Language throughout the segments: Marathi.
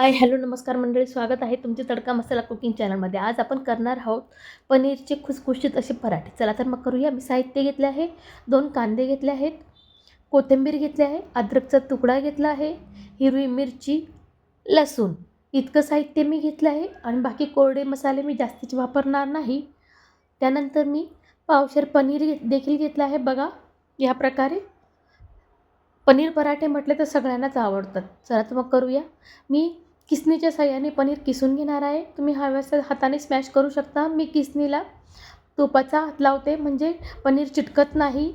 हाय हॅलो नमस्कार मंडळी स्वागत आहे तुमचे तडका मसाला कुकिंग चॅनलमध्ये. आज आपण करणार आहोत पनीरचे खुसखुशीत असे पराठे. चला तर मग करूया. मी साहित्य घेतले आहे दोन कांदे घेतले आहेत कोथिंबीर घेतले आहे अद्रकचा तुकडा घेतला आहे हिरवी मिरची लसूण. इतकं साहित्य मी घेतलं आहे आणि बाकी कोरडे मसाले मी जास्तीचे वापरणार नाही. त्यानंतर मी पावशेर पनीर घे देखील घेतलं आहे. बघा या प्रकारे. पनीर पराठे म्हटले तर सगळ्यांनाच आवडतात. चला तर मग करूया. मी किसनीच्या साह्याने पनीर किसून घेणार आहे. तुम्ही हव्यास हाताने स्मॅश करू शकता. मी किसनीला तुपाचा हात लावते. म्हणजे पनीर चिटकत नाही.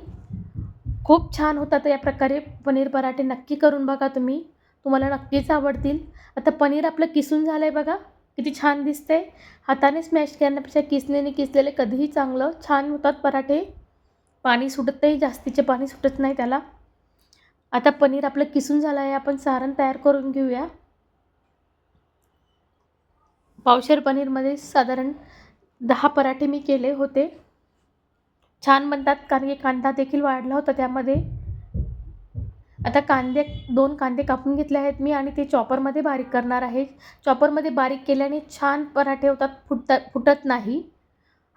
खूप छान होतात या प्रकारे पनीर पराठे. नक्की करून बघा तुम्ही. तुम्हाला नक्कीच आवडतील. आता पनीर आपलं किसून झालं आहे बघा. किती छान दिसते हाताने स्मॅश करण्यापेक्षा किसणीने किसलेले कधीही चांगलं छान होतात पराठे. पाणी सुटत नाही जास्तीचे पाणी सुटत नाही त्याला. आता पनीर आपलं किसून झालं आहे आपण सारण तयार करून घेऊया. पावशेर पनीरमध्ये साधारण दहा पराठे मी केले होते. छान बनतात कारण की कांदा देखील वाढला होता त्यामध्ये. आता कांदे दोन कांदे कापून घेतले आहेत मी आणि ते चॉपरमध्ये बारीक करणार आहे. चॉपरमध्ये बारीक केल्याने छान पराठे होतात फुटतात फुटत नाही.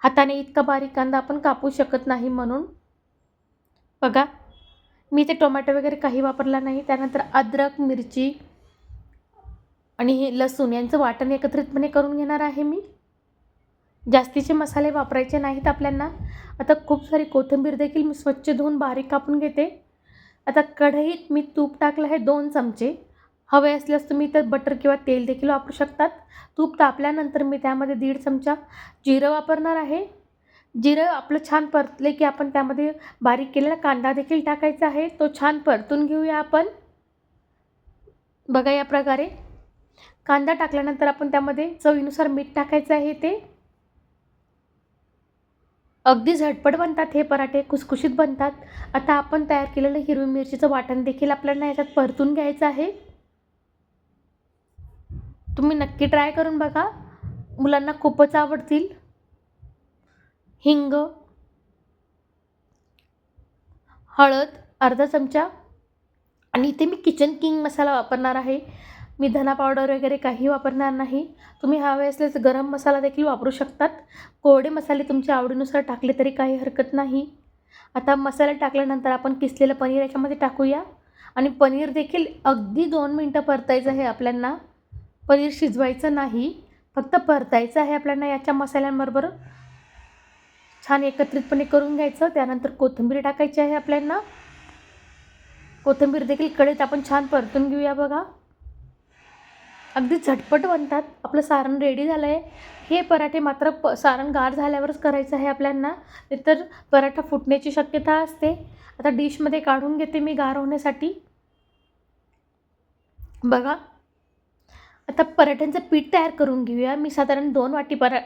हाताने इतका बारीक कांदा आपण कापू शकत नाही म्हणून. बघा मी ते टोमॅटो वगैरे काही वापरला नाही. त्यानंतर अद्रक मिरची आणि हे लसूण यांचं वाटण एकत्रितपणे करून घेणार आहे मी. जास्तीचे मसाले वापरायचे नाहीत आपल्यांना. आता खूप सारी कोथिंबीर देखील मी स्वच्छ धुवून बारीक कापून घेते. आता कढईत मी तूप टाकलं आहे दोन चमचे. हवे असल्यास तुम्ही तर बटर किंवा तेल देखील वापरू शकतात. तूप तापल्यानंतर मी त्यामध्ये दीड चमचा जिरं वापरणार आहे. जिरं आपलं छान परतले की आपण त्यामध्ये बारीक केलेला कांदा देखील टाकायचा आहे. तो छान परतून घेऊया आपण. बघा या प्रकारे. कांदा टाकल्यानंतर आपण त्यामध्ये चवीनुसार मीठ टाकायचं आहे ते. अगदी झटपट बनतात हे पराठे खुसखुशीत बनतात. आता आपण तयार केलेलं हिरवी मिरचीचं वाटण देखील आपल्याला याच्यात परतून घ्यायचं आहे. तुम्ही नक्की ट्राय करून बघा. मुलांना खूपच आवडतील. हिंग हळद अर्धा चमचा. आणि इथे मी किचन किंग मसाला वापरणार आहे. मी धना पावडर वगैरे काही वापरणार नाही. तुम्ही हवे असल्यास गरम मसाला देखील वापरू शकतात. कोरडे मसाले तुमच्या आवडीनुसार टाकले तरी काही हरकत नाही. आता मसाला टाकल्यानंतर आपण किसलेलं पनीर याच्यामध्ये टाकूया. आणि पनीर देखील अगदी दोन मिनटं परतायचं आहे आपल्यांना. पनीर शिजवायचं नाही. फक्त परतायचं आहे आपल्याला याच्या मसाल्यांबरोबर. छान एकत्रितपणे करून घ्यायचं. त्यानंतर कोथिंबीर टाकायची आहे आपल्यांना. कोथिंबीर देखील कडेत आपण छान परतून घेऊया बघा. अगदी झटपट बनतात. आपलं सारण रेडी झालं आहे हे पराठे मात्र प सारण गार झाल्यावरच करायचं आहे आपल्यांना. तर पराठा फुटण्याची शक्यता असते. आता डिशमध्ये काढून घेते मी गार होण्यासाठी. बघा. आता पराठ्यांचं पीठ तयार करून घेऊया. मी साधारण दोन वाटी परा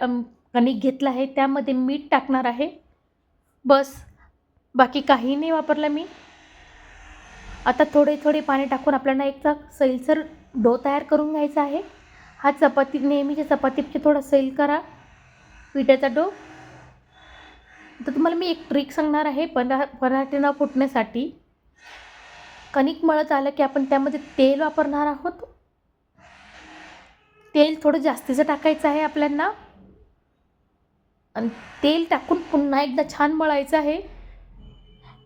कणिक घेतलं आहे. त्यामध्ये मीठ टाकणार आहे. बस. बाकी काही नाही वापरलं मी. आता थोडे थोडे पाणी टाकून आपल्याला एकदा सैलसर डो तयार करून घ्यायचा आहे. हा चपाती नेहमीच्या चपातीपेक्षा थोडा सैल करा. पिठाचा डो. तर तुम्हाला मी एक ट्रिक सांगणार आहे परा पराठे न फुटण्यासाठी. कणिक मळत आलं की आपण त्यामध्ये तेल वापरणार आहोत. तेल थोडं जास्तीचं टाकायचं आहे आपल्यांना. आणि तेल टाकून पुन्हा एकदा छान मळायचं आहे.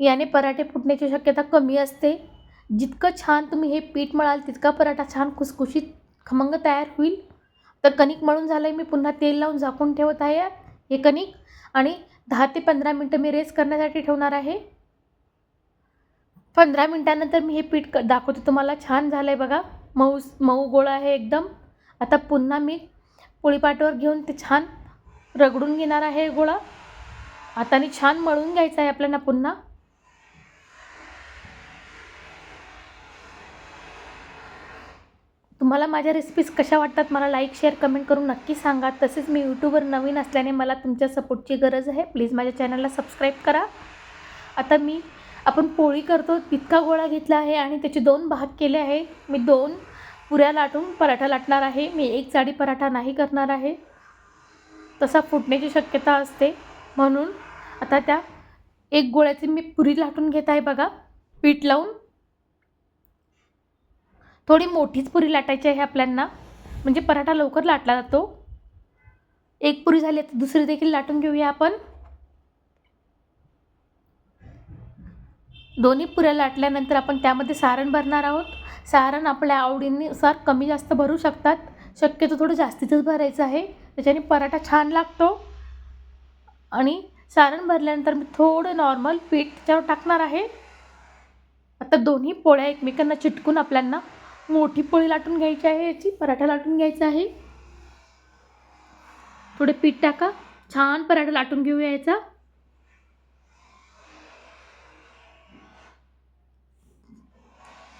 याने पराठे फुटण्याची शक्यता कमी असते. जितकं छान तुम्ही हे पीठ मळाल तितका पराठा छान खुसखुशीत खमंग तयार होईल. तर कणिक मळून झालं आहे मी पुन्हा तेल लावून झाकून ठेवत आहे हे कणिक. आणि दहा ते पंधरा मिनटं मी रेस्ट करण्यासाठी ठेवणार आहे. पंधरा मिनटानंतर मी हे पीठ क दाखवते तुम्हाला. छान झालं आहे बघा. मऊ मऊ गोळा आहे एकदम. आता पुन्हा मी पोळीपाटावर घेऊन ते छान रगडून घेणार आहे गोळा. हाताने छान मळून घ्यायचा आहे आपल्याला पुन्हा. तुम्हाला माझ्या रेसिपीज कशा वाटतात मला लाईक शेअर कमेंट करून नक्की सांगा. तसेच मी यूट्यूबवर नवीन असल्याने मला तुमच्या सपोर्टची गरज आहे. प्लीज माझ्या चॅनलला सबस्क्राईब करा. आता मी आपण पोळी करतो तितका गोळा घेतला आहे आणि त्याचे दोन भाग केले आहे. मी दोन पुऱ्या लाटून पराठा लाटणार आहे. मी एक जाडी पराठा नाही करणार आहे. तसा फुटण्याची शक्यता असते. म्हणून आता त्या एक गोळ्याची मी पुरी लाटून घेत आहे बघा. पीठ लावून थोडी मोठीच पुरी लाटायची आहे आपल्यांना. म्हणजे पराठा लवकर लाटला जातो. एक पुरी झाली तर दुसरी देखील लाटून घेऊया आपण. दोन्ही पुऱ्या लाटल्यानंतर आपण त्यामध्ये सारण भरणार आहोत. सारण आपल्या आवडीनुसार कमी जास्त भरू शकतात. शक्यतो थोडं जास्तीतच भरायचं आहे. त्याच्याने पराठा छान लागतो. आणि सारण भरल्यानंतर मी थोडं नॉर्मल पीठ त्याच्यावर टाकणार आहे. आता दोन्ही पोळ्या एकमेकांना चिटकून आपल्यांना मोठी पोळी लाटून घ्यायची आहे याची पराठा लाटून घ्यायचा आहे. थोडे पीठ टाका. छान पराठा लाटून घेऊया याचा.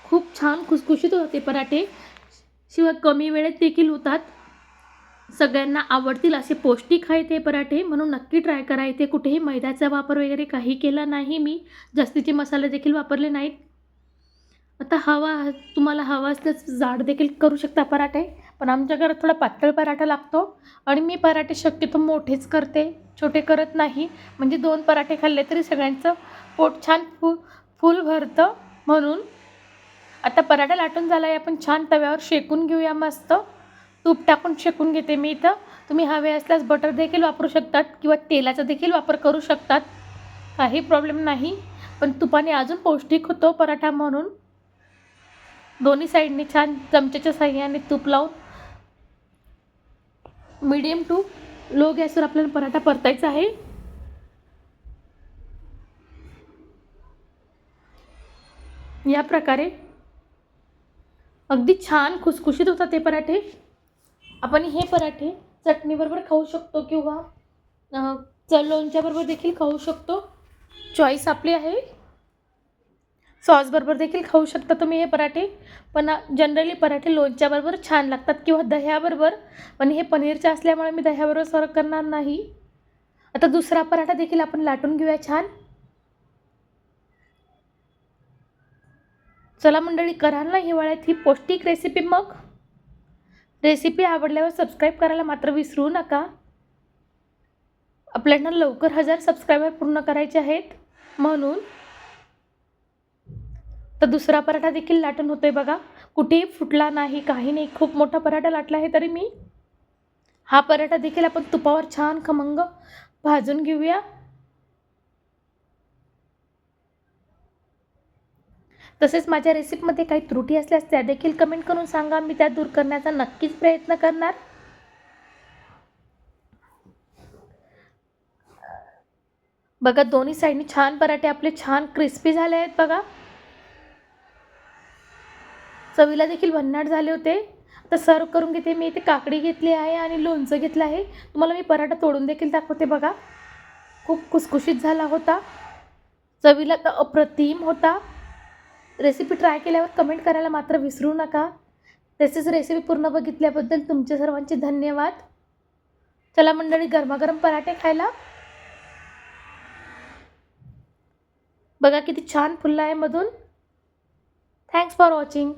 खूप छान खुसखुशीत होते पराठे. शिवाय कमी वेळेत देखील होतात. सगळ्यांना आवडतील असे पौष्टिक आहेत हे पराठे. म्हणून नक्की ट्राय करा. इथे कुठेही मैद्याचा वापर वगैरे काही केला नाही मी. जास्तीचे मसाले देखील वापरले नाहीत. आता हवा तुम्हाला हवा असल्यास जाड देखील करू शकता पराठे पण आमच्या घरात थोडा पातळ पराठा लागतो आणि मी पराठे शक्यतो मोठेच करते छोटे करत नाही. म्हणजे दोन पराठे खाल्ले तरी सगळ्यांचं पोट छान फू फुल भरतं म्हणून. आता पराठा लाटून झाला आहे आपण छान तव्यावर शेकून घेऊया मस्त. तूप टाकून शेकून घेते मी इथं. तुम्ही हवे असल्यास बटर देखील वापरू शकतात किंवा तेलाचा देखील वापर करू शकतात. काही प्रॉब्लेम नाही. पण तुपाने अजून पौष्टिक होतो पराठा म्हणून. दोन्ही साईडने छान चमच्याच्या साह्याने तूप लावून मीडियम टू लो गॅसवर आपल्याला पराठा परतायचा आहे. या प्रकारे अगदी छान खुसखुशीत होतात ते पराठे. आपण हे पराठे चटणीबरोबर खाऊ शकतो किंवा अं, लोणच्याबरोबर देखील खाऊ शकतो. चॉईस आपली आहे. सॉसबरोबर देखील खाऊ शकता तुम्ही हे पराठे. पण जनरली पराठे लोणच्याबरोबर छान लागतात किंवा दह्याबरोबर पण हे पनीरचे असल्यामुळे मी दह्याबरोबर सर्व करणार नाही. आता दुसरा पराठा देखील आपण लाटून घेऊया छान. चला मंडळी कराल ना हिवाळ्यात ही पौष्टिक रेसिपी मग. रेसिपी आवडल्यावर सबस्क्राईब करायला मात्र विसरू नका. आपल्याला लवकर हजार सबस्क्रायबर पूर्ण करायचे आहेत. म्हणून तर दुसरा पराठा देखील लाटून होतोय बघा. कुठेही फुटला नाही काही नाही. खूप मोठा पराठा लाटला आहे तरी मी. हा पराठा देखील आपण तुपावर छान खमंग भाजून घेऊया. तसेच माझ्या रेसिपीमध्ये काही त्रुटी असल्यास त्या देखील कमेंट करून सांगा. मी त्या दूर करण्याचा नक्कीच प्रयत्न करणार. बघा दोन्ही साईडनी छान पराठे आपले छान क्रिस्पी झाले आहेत बघा. चवीला देखील भन्नाट झाले होते. आता सर्व करून घेते मी. इथे काकडी घेतली आहे आणि लोणचं घेतलं आहे. तुम्हाला मी पराठा तोडून देखील दाखवते बघा. खूप खुसखुशीत झाला होता. चवीला तर अप्रतिम होता. रेसिपी ट्राय केल्यावर कमेंट करायला मात्र विसरू नका. तसेच रेसिपी पूर्ण बघितल्याबद्दल तुमचे सर्वांचे धन्यवाद. चला मंडळी गरमागरम पराठे खायला. बघा किती छान फुललं आहे मधून. Thanks for watching